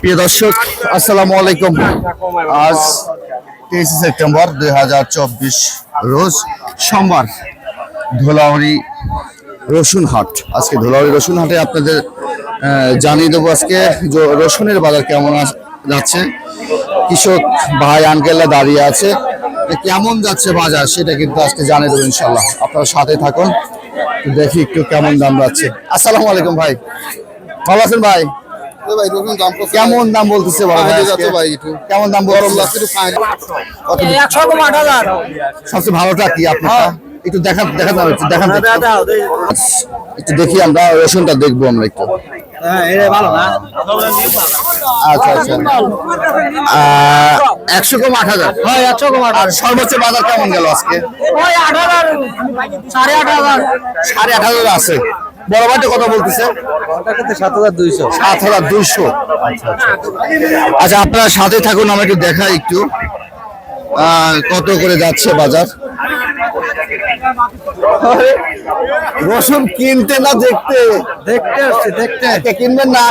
প্রিয় দর্শক, আসসালামু আলাইকুম। আজ তেইশে সেপ্টেম্বর দুই হাজার চব্বিশ রোজ সোমবার ধুলাউড়ি রসুন হাট আজকে ধুলাউড়ি রসুন হাটে আপনাদের জানিয়ে দেবো আজকে রসুনের বাজার কেমন যাচ্ছে। কৃষক ভাই আঙ্কেলরা দাঁড়িয়ে আছে। কেমন যাচ্ছে বাজার সেটা কিন্তু আজকে জানিয়ে দেবো ইনশাল্লাহ আপনারা সাথে থাকুন। দেখি একটু কেমন দাম যাচ্ছে। আসসালামু আলাইকুম ভাই। ভালো আছেন ভাই? ভাই রসুন দাম কেমন দাম বলতেছে ভাই ফাইনালি ভাই একটু। কেমন দাম সবচেয়ে ভালোটা কি আপনার একটু দেখান দেখান একটু দেখান একটু। একটু দেখি আমরা রসুনটা দেখব আমরা একটু। হ্যাঁ ভালো না। আচ্ছা আচ্ছা। একশো কম আট হাজার। হয় একশো কম আট সর্বোচ্চ বাজার কেমন গেল আজকে? ওই আট হাজার সাড়ে আট হাজার। সাড়ে আট হাজার আছে। বড় ভাইটা কত বলতেছে? সাত হাজার দুইশো। সাত হাজার দুইশো আচ্ছা আপনারা সাথে থাকুন আমরা একটু দেখাই একটু। কত করে যাচ্ছে বাজার? রসুন কিনতে না দেখতে? দেখতে আসছি দেখতে। কিনবেন না?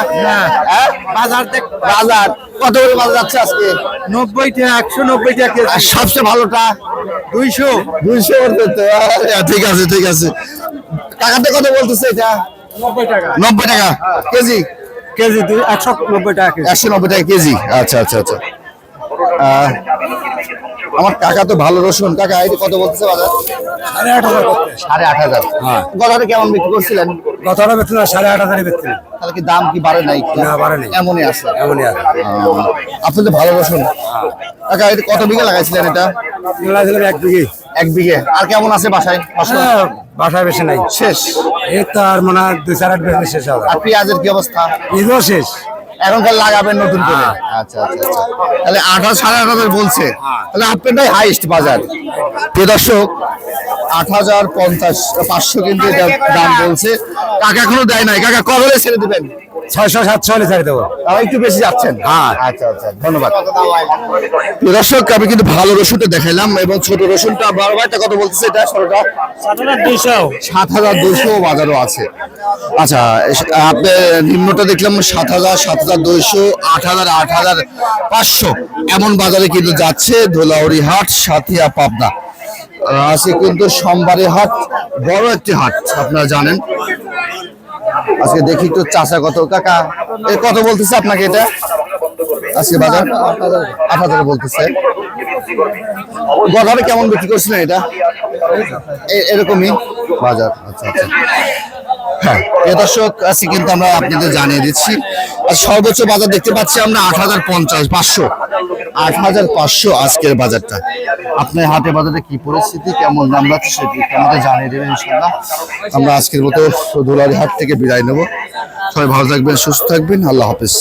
হ্যাঁ? বাজার দেখ বাজার। কত করে বাজার যাচ্ছে আজকে? নব্বইটা একশো নব্বইটা কেজি। আর সবচেয়ে ভালোটা? দুইশো। দুইশো ঠিক আছে ঠিক আছে। টাকাতে কত বলতেছে এটা? নব্বই টাকা। নব্বই টাকা। কেজি? কেজি একশো নব্বই টাকা একশো নব্বই টাকা কেজি। আচ্ছা আচ্ছা আচ্ছা। আমার কাকা তো ভালো রসুন। কাকা এটা কত বলতেছে বাজার? সাড়ে আট হাজার সাড়ে আট হাজার। গতরে কেমন বিক্রি করছিলেন? গতটা বেতন সাড়ে আট হাজারই বেতন তাহলে কি দাম কি বাড়ে নাই? না, বাড়ে নাই। এমনই আছে। এমনই আছে। আপনি তো ভালো রসুন। কাকা এটা কত বিঘা লাগাইছিলেন এটা? ছিলাম এক বিঘে। এক বিঘে। আর কেমন আছে বাসায়? বাসায় বাসায় বেশি নাই। শেষ। এই তো আর মনে হয় দুই চার আট বেশি শেষ হবে। আর পেঁয়াজের কি অবস্থা? ঈদও শেষ। এখন কাল লাগাবেন নতুন করে। আচ্ছা আচ্ছা আচ্ছা। তাহলে আঠাশ সাড়ে আট হাজার বলছে। তাহলে আপনারটাই হাইস্ট বাজার। প্রিয় দর্শক আট হাজার পঞ্চাশ পাঁচশো কিন্তু দাম বলছে। কাকা এখনও দেয় নাই। কাকা কবে ছেড়ে দিবেন? ছয়শো সাতশো হলে ছাড়ি দেবো। তাও একটু বেশি যাচ্ছেন। হ্যাঁ। আচ্ছা আচ্ছা। ধন্যবাদ। দর্শক আমি কিন্তু ভালো রসুনটা দেখাইলাম এবং ছোট রসুনটা বারো বাইটা কত বলতেছে এটা? সাত হাজার দুইশো দুইশো বাজারও আছে। আচ্ছা আপনি নিম্নটা দেখলাম সাত হাজার সাত হাজার দুইশো আট হাজার আট হাজার পাঁচশো। এমন বাজারে কিন্তু যাচ্ছে ধুলাউড়ি হাট সাথিয়া পাবনা। আজকে কিন্তু সোমবারে হাট বড় একটি হাট আপনারা জানেন। আজকে দেখি একটু চাষা কত। কাকা, এ কত বলতেছে আপনাকে এটা? আজকে বাজার? আট হাজার বলতেছে গধারে কেমন বিক্রি করছিলেন এটা? এরকমই। বাজার আচ্ছা আচ্ছা। হ্যাঁ দর্শক, আজকে কিন্তু আমরা আপনাদের জানিয়ে দিচ্ছি। সর্বোচ্চ বাজার দেখতে পাচ্ছি আমরা আট হাজার পঞ্চাশ, পাঁচশো। আট হাজার পাঁচশো আজকের বাজারটা। আপনার হাটে বাজারে কি পরিস্থিতি, কেমন দাম যাচ্ছে সেটি আমাদের জানিয়ে দেবেন ইনশাল্লাহ আমরা আজকের মতো দুলারি হাট থেকে বিদায় নেব। সবাই ভালো থাকবেন, সুস্থ থাকবেন। আল্লাহ হাফিজ।